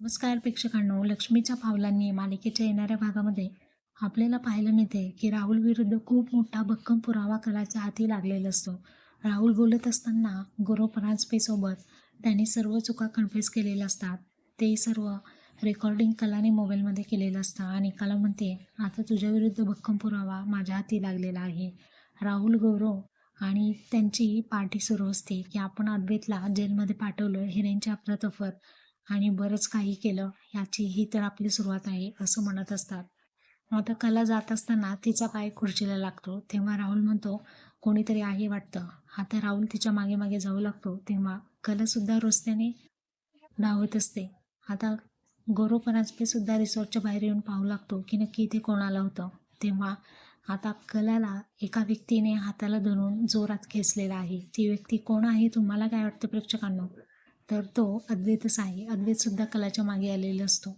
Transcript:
नमस्कार प्रेक्षकांनो लक्ष्मीच्या पावलांनी मालिकेच्या येणाऱ्या भागामध्ये आपल्याला पाहायला मिळते की राहुल विरुद्ध खूप मोठा भक्कम पुरावा कलाच्या हाती लागलेला असतो. राहुल बोलत असताना गुरु परांजपेसोबत त्यांनी सर्व चुका कन्फ्युज केलेल्या असतात. ते सर्व रेकॉर्डिंग कलाने मोबाईलमध्ये केलेलं असतं आणि कला म्हणते आता तुझ्याविरुद्ध भक्कम पुरावा माझ्या हाती लागलेला आहे. राहुल गौरव आणि त्यांची पार्टी सुरू असते की आपण अद्वैतला जेलमध्ये पाठवलं हिरेंच्या अफरातफर आणि बरंच काही केलं याची ही तर आपली सुरुवात आहे असं म्हणत असतात. आता कला जात असताना तिचा पाय खुर्चीला लागतो तेव्हा राहुल म्हणतो कोणीतरी आहे वाटतं. आता राहुल तिच्यामागे मागे जाऊ लागतो तेव्हा कलासुद्धा रस्त्याने धावत असते. आता गौरव परांजपेसुद्धा रिसॉर्टच्या बाहेर येऊन पाहू लागतो की नक्की इथे कोण आलं होतं. तेव्हा आता कलाला एका व्यक्तीने हाताला धरून जोरात खेचलेला आहे. ती व्यक्ती कोण आहे तुम्हाला काय वाटतं प्रेक्षकांनो? तर तो अद्वैतच आहे. अद्वैतसुद्धा कलाच्या मागे आलेला असतो.